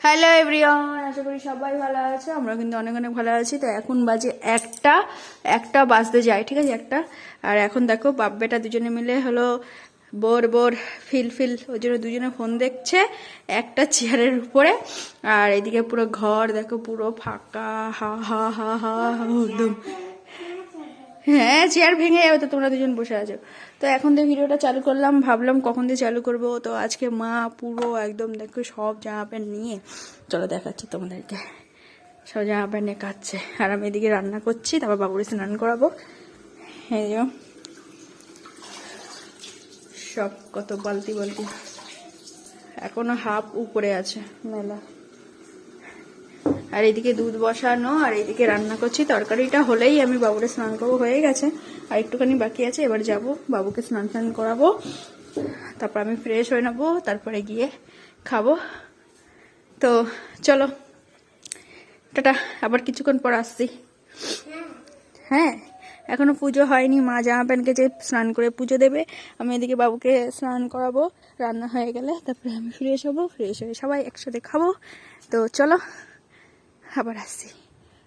Hello everyone আশা করি সবাই ভালো আছে আমরা কিন্তু অনেক অনেক ভালো আছি তো এখন বাজে একটা একটা বাজতে যায় ঠিক আছে একটা আর এখন দেখো বাপ বেটা দুজনে মিলে হলো বোর বোর ফিল ফিল ওই জন্য দুজনে ফোন দেখছে একটা চেয়ারের উপরে আর এদিকে পুরো ঘর দেখো পুরো ফাঁকা হা হা হা হা একদম হ্যাঁ চেয়ার ভেঙে যাবে তো, তোমরা দুজন বসে আছো। তো এখন তো ভিডিওটা চালু করলাম, ভাবলাম কখন দিয়ে চালু করব। তো আজকে মা পুরো একদম দেখো সব জামা প্যান্ট নিয়ে, চলো দেখাচ্ছি তোমাদেরকে। সব জামা প্যান্ট কাচ্ছে আর আমি এদিকে রান্না করছি, তারপর বাবুরে স্নান করাবো। এই যে, সব কত বালতি বালতি। এখনও হাফ উপরে আছে, মেলা। আর এদিকে দুধ বসানো, আর এদিকে রান্না করছি। তরকারিটা হলেই আমি বাবুরে স্নান করব, হয়ে গেছে। আর একটুখানি বাকি আছে, এবার যাব, বাবুকে স্নান টান করাবো। তারপর আমি ফ্রেশ হয়ে নেব, তারপরে গিয়ে খাব। তো চলো, টাটা। আবার কিছুক্ষণ পর আসছি। হ্যাঁ এখনও পুজো হয়নি, মা জামা প্যান্টকে যে স্নান করে পুজো দেবে। আমি এদিকে বাবুকে স্নান করাবো, রান্না হয়ে গেলে, তারপরে আমি ফ্রেশ হব ফ্রেশ হয়ে সবাই একসাথে খাব। তো চলো। আবার আসছি।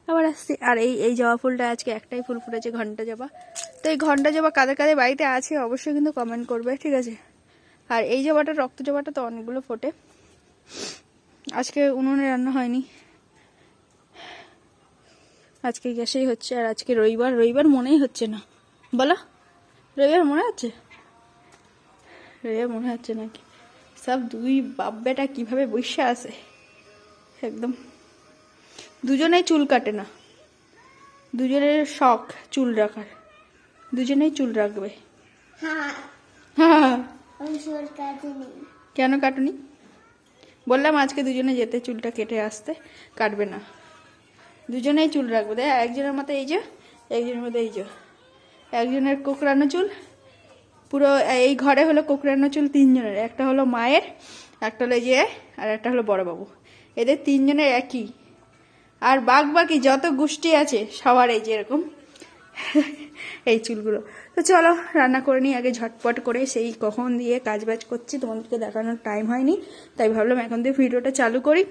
আবার আসছি। আর এই এই জবা ফুলটা আজকে একটাই ফুল ফুটেছে, ঘণ্টা জবা। তো এই ঘণ্টা জবা কাদের কাদের বাড়িতে আছে অবশ্যই কিন্তু কমেন্ট করবে, ঠিক আছে? আর এই জবাটা, রক্ত জবাটা তো অনেকগুলো ফোটে। আজকে উনুনে রান্না হয়নি। আজকে গ্যাসেই হচ্ছে, আর আজকে রবিবার। রবিবার মনেই হচ্ছে না। বলো, রবিবার মনে হচ্ছে রবিবার মনে হচ্ছে নাকি? সব দুই বাপ বেটা কীভাবে বসে আছে? একদম। দুজনেই চুল কাটে না। দুজনের শখ চুল রাখার। দুজনেই চুল রাখবে। হ্যাঁ। কেন কাটুনি? বললাম আজকে দুজনে যেতে চুলটা কেটে আসতে কাটবে না। দুজনেই চুল রাখবে। দেখ একজনের মতো এই যে একজনের মতো এই যে। একজনের কোকড়ানো চুল পুরো এই ঘরে হলো কোকড়ানো চুল তিনজনের। একটা হলো মায়ের একটা হলো এই যে আর একটা হলো বড়বাবু। এদের তিনজনের একই। আর বাঘ বাকি যত গোষ্ঠী আছে সবার এই যে এরকম এই চুলগুলো। তো চলো, রান্না করে নিই, আগে ঝটপট করে সেই কখন দিয়ে কাজ বাজ করছি। তোমাদেরকে দেখানোর টাইম হয়নি, তাই ভাবলাম এখন দিয়ে ভিডিওটা চালু করি।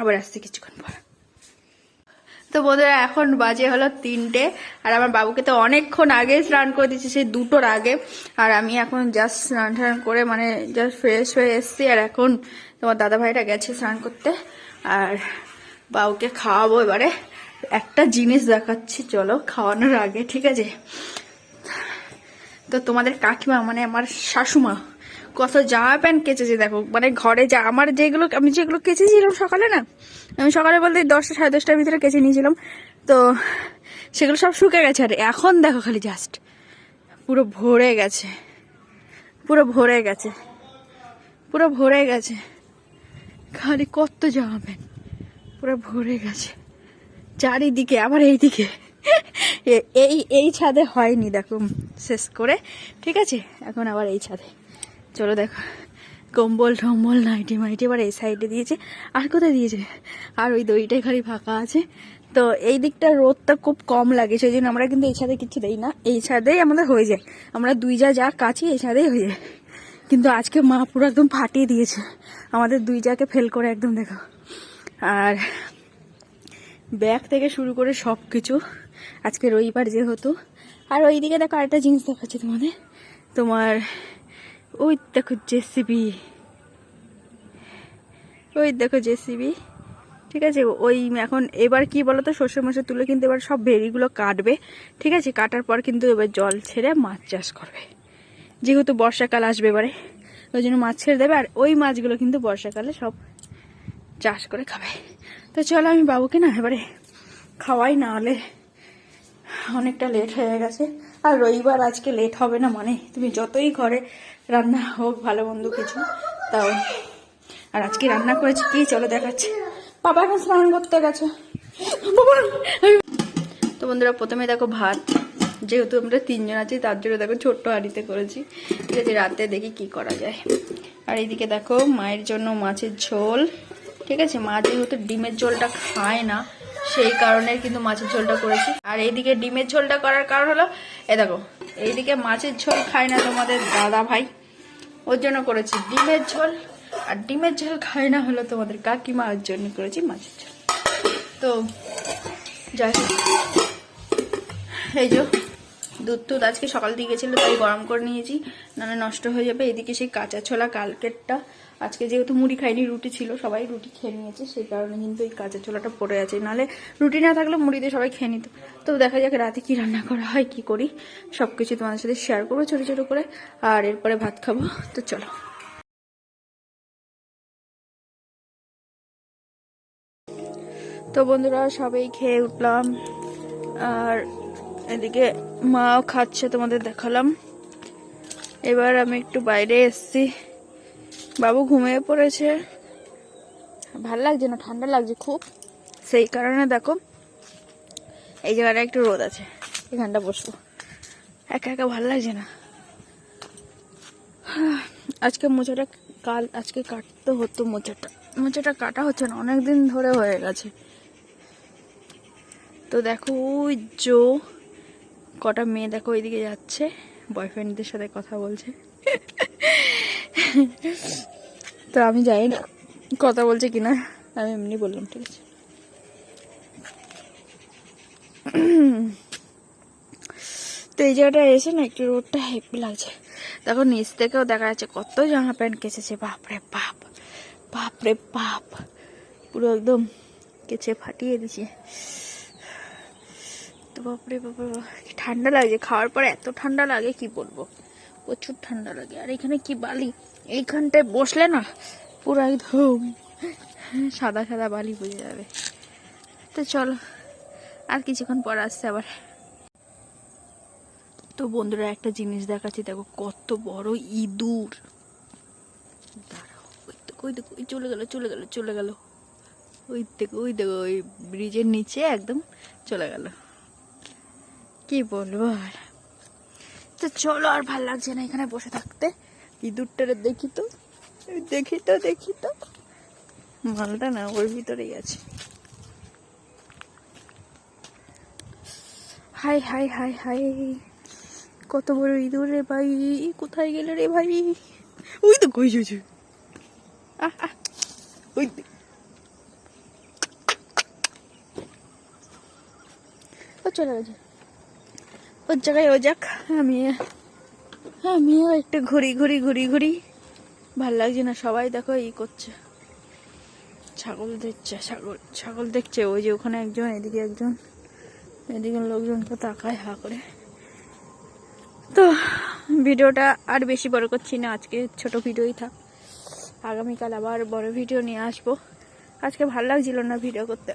আবার আসছি কিছুক্ষণ পর। তো বন্ধুরা, এখন বাজে হলো তিনটে, আর আমার বাবুকে তো অনেকক্ষণ আগে স্নান করে দিচ্ছি সেই দুটোর আগে। আর আমি এখন জাস্ট স্নান টান করে মানে জাস্ট ফ্রেশ হয়ে এসছি, আর এখন তোমার দাদা ভাইটা গেছে স্নান করতে। আর বাবুকে খাওয়াবো এবারে। একটা জিনিস দেখাচ্ছি, চলো, খাওয়ানোর আগে, ঠিক আছে? তো তোমাদের কাকিমা মানে আমার শাশুমা, কত জামা প্যান্ট কেচেছে, দেখো মানে ঘরে যা, আমার যেগুলো, আমি যেগুলো কেচেছিলাম সকালে না, আমি সকালে বলতে দশটা, সাড়ে দশটার ভিতরে কেচে নিয়েছিলাম। তো সেগুলো সব শুকে গেছে, আর এখন দেখো খালি জাস্ট পুরো ভরে গেছে, পুরো ভরে গেছে, পুরো ভরে গেছে, খালি কত জামা প্যান্ট পুরো ভরে গেছে। চারিদিকে, আবার এইদিকে। এই এই ছাদে হয়নি, দেখো, শেষ করে। ঠিক আছে? এখন আবার এই ছাদে। চলো দেখো। কম্বল, টম্বল, নাইটি মাইটি আবার এই সাইডে দিয়েছে। আর কোথায় দিয়েছে? আর ওই দইটাই খালি ফাঁকা আছে। তো এই দিকটা রোদটা খুব কম লাগে সেই জন্য আমরা কিন্তু এই ছাদে কিছু দেই না। এই ছাদেই আমাদের হয়ে যায়। আমরা দুই যা যা কাছি এই ছাদেই হয়ে যায়। কিন্তু আজকে মা পুরো একদম ফাটিয়ে দিয়েছে। আমাদের দুই জাকে ফেল করে একদম, দেখো। আর ব্যাগ থেকে শুরু করে সব কিছু আজকে রবিবার যেহেতু। আর ওইদিকে দেখো আরেকটা জিনিস দেখাচ্ছি তোমাদের। তোমার ওই দেখো জেসিবি। ওই দেখো জেসিবি। ঠিক আছে? ওই এখন এবার কি বলো তো শস্য মাসে তুলে কিন্তু এবার সব বেরিগুলো কাটবে। ঠিক আছে? কাটার পর কিন্তু এবার জল ছেড়ে মাছ চাষ করবে। যেহেতু বর্ষাকাল আসবে এবারে। ওই জন্য মাছ ছেড়ে দেবে। আর ওই মাছগুলো কিন্তু বর্ষাকালে সব চাষ করে খাবে। তো চলো আমি বাবুকে না এবারে খাওয়াই না হলে অনেকটা লেট হয়ে গেছে। আর রবিবার আজকে লেট হবে না মানে তুমি যতই ঘরে রান্না হোক, ভালো মন্দ কিছু, তাও। আর আজকে রান্না করেছি কি, চলো দেখাচ্ছি। বাবা এখন স্নান করতে গেছে। তো বন্ধুরা, প্রথমে দেখো ভাত। যেহেতু আমরা তিনজন আছি, তার জন্য দেখো ছোট্ট হাঁড়িতে করেছি। ঠিক আছে, রাতে দেখি কি করা যায়। আর এইদিকে দেখো মায়ের জন্য মাছের ঝোল। ঠিক আছে? মা যেহেতু ডিমের ঝোলটা খায় না সেই কারণে কিন্তু মাছের ঝোলটা করেছি। আর এইদিকে ডিমের ঝোলটা করার কারণ হলো এ দেখো এইদিকে মাছের ঝোল খায় না তোমাদের দাদা ভাই। ওর জন্য করেছি ডিমের ঝোল আর ডিমের ঝোল খায় না হলো তোমাদের কাকিমার জন্য করেছি মাছের ঝোল। তো যাই হোক, এই যে দুধ টুধ আজকে সকাল দিয়ে গেছিল, তাই গরম করে নিয়েছি। নাহলে নষ্ট হয়ে যাবে। এদিকে সেই কাঁচা ছোলা কালকেরটা। আজকে যেহেতু মুড়ি খাইনি, রুটি ছিল, সবাই রুটি খেয়ে নিয়েছে, সেই কারণে কিন্তু এই কাঁচা ছোলাটা পড়ে আছে। নাহলে রুটি না থাকলে মুড়িতে সবাই খেয়ে নিত। তো দেখা যাক রাতে কি রান্না করা হয়, কি করি। সব কিছু তোমাদের সাথে শেয়ার করব ছোটো ছোটো করে। আর এরপরে ভাত খাব। তো চলো। তো বন্ধুরা, সবাই খেয়ে উঠলাম। আর এদিকে মাও খাচ্ছে তোমাদের দেখালাম। এবার আমি একটু বাইরে এসছি। বাবু ঘুমিয়ে পড়েছে। ভালো লাগছে না ঠান্ডা লাগছে খুব। সেই কারণে দেখো এই জায়গাটা একটু রোদ আছে। এখানটা বসবো। একা একা ভালো লাগছে না। আজকে মোচাটা কাল আজকে কাটতে হতো মোচাটা। মোচাটা কাটা হচ্ছে না অনেক দিন ধরে হয়ে গেছে। তো দেখো ওই জো কটা মেয়ে দেখো ওইদিকে যাচ্ছে বয়ফ্রেন্ডদের সাথে কথা বলছে। তো আমি জানি না, কথা বলছে কিনা আমি এমনি বললাম, ঠিক আছে। তো এই জায়গাটা এসে না একটু রোডটা হেপি লাগছে। দেখো নিচ থেকেও দেখা যাচ্ছে কত জামা প্যান্ট কেচেছে, বাপরে বাপ বাপরে বাপ। পুরো একদম কেচে ফাটিয়ে দিছে বাপরে বাপরে ঠান্ডা লাগে। খাওয়ার পরে এত ঠান্ডা লাগে, কি বলব? প্রচুর ঠান্ডা লাগে। আর এখানে কি বালি? এইখানটায় বসলে না পুরো একদম সাদা সাদা বালি বুঝে যাবে। তো চলো, আর কিছুক্ষণ পর আসছে আবার। তো বন্ধুরা, একটা জিনিস দেখাচ্ছি। দেখো, কত বড় ইঁদুর। ওই ওই ওই চলে গেল চলে গেল চলে গেল। ওই দেখো ওই দেখো, ওই ব্রিজের নিচে একদম চলে গেল। কি বলব আর? তো চলো আর ভালো লাগছে না এখানে বসে থাকতে। ইঁদুরটারে দেখি তো। দেখি তো দেখি তো। মালটা না ওর ভিতরেই আছে। Hi hi hi hi. কত বড় ইঁদুর রে ভাই। কোথায় গেলে রে ভাই? ওই তো কই চুচু ওই চলে গেছে। ওর জায়গায় ও যাক, আমি, আমিও একটু ঘুরি ঘুরি ঘুরি ঘুরি। ভালো লাগছে না, সবাই দেখো ই করছে। ছাগল দেখছে, ছাগল ছাগল দেখছে, ওই যে ওখানে একজন, এদিকে একজন, এদিকে লোকজন তো তাকায় হা করে। তো ভিডিওটা আর বেশি বড় করছি না, আজকে ছোট ভিডিওই থাক। আগামীকাল আবার বড় ভিডিও নিয়ে আসব। আজকে ভালো লাগছিল না ভিডিও করতে।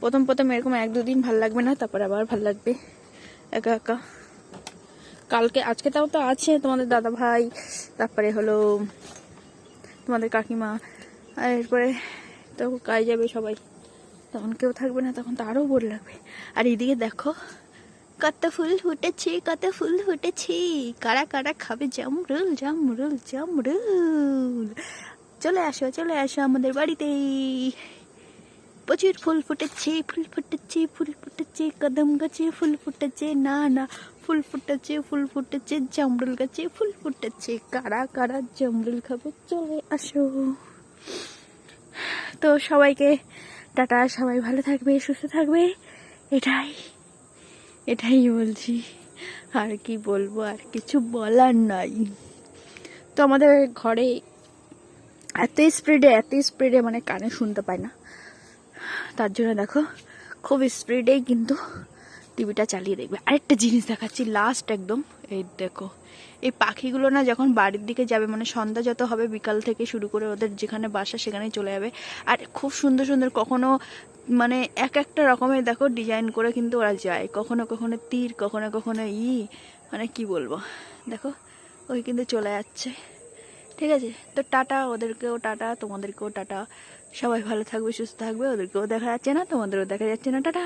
প্রথম প্রথম এরকম এক দুদিন ভালো লাগবে না, তারপর আবার ভালো লাগবে। একা একা। কালকে, আজকে তাও তো আছে তোমাদের দাদা ভাই, তারপরে হলো তোমাদের কাকিমা, আর এরপরে তো কাজ যাবে সবাই। তখন কেউ থাকবে না, তখন তো আরও বোর লাগবে। আর এদিকে দেখো, কত ফুল ফুটেছে, কত ফুল ফুটেছে। কারা কারা খাবে জামরুল জামরুল জামরুল। চলে আসো চলে আসো আমাদের বাড়িতে। প্রচুর ফুল ফুটেছে ফুল ফুটেছে ফুল ফুটেছে কদম গাছে ফুল ফুটেছে না না ফুল ফুটেছে ফুল ফুটেছে জামরুল গাছে ফুল ফুটেছে কারা কারা জামরুল খাবে চলে আসো তো সবাইকে টাটা সবাই ভালো থাকবে সুস্থ থাকবে এটাই এটাই বলছি আর কি বলব আর কিছু বলার নাই তো আমাদের ঘরে এত স্পিডে এত স্পিডে মানে কানে শুনতে পায় না তার জন্য দেখো, খুব স্পিডেই কিন্তু টিভিটা চালিয়ে দেখবে। আরেকটা জিনিস দেখাচ্ছি লাস্ট একদম, এই দেখো, এই পাখিগুলো না যখন বাড়ির দিকে যাবে মানে সন্ধ্যা যত হবে, বিকাল থেকে শুরু করে ওদের যেখানে বাসা সেখানেই চলে যাবে। আর খুব সুন্দর সুন্দর কখনো মানে এক একটা রকমের দেখো ডিজাইন করে কিন্তু ওরা যায়। কখনো কখনো তীর, কখনো কখনো ই মানে কি বলব? দেখো, ওই কিন্তু চলে যাচ্ছে। ঠিক আছে? তো টাটা, ওদেরকেও টাটা, তোমাদেরকেও টাটা। সবাই ভালো থাকবে, সুস্থ থাকবে, ওদেরকেও দেখা যাচ্ছে না, তোমাদেরও দেখা যাচ্ছে না। টাটা!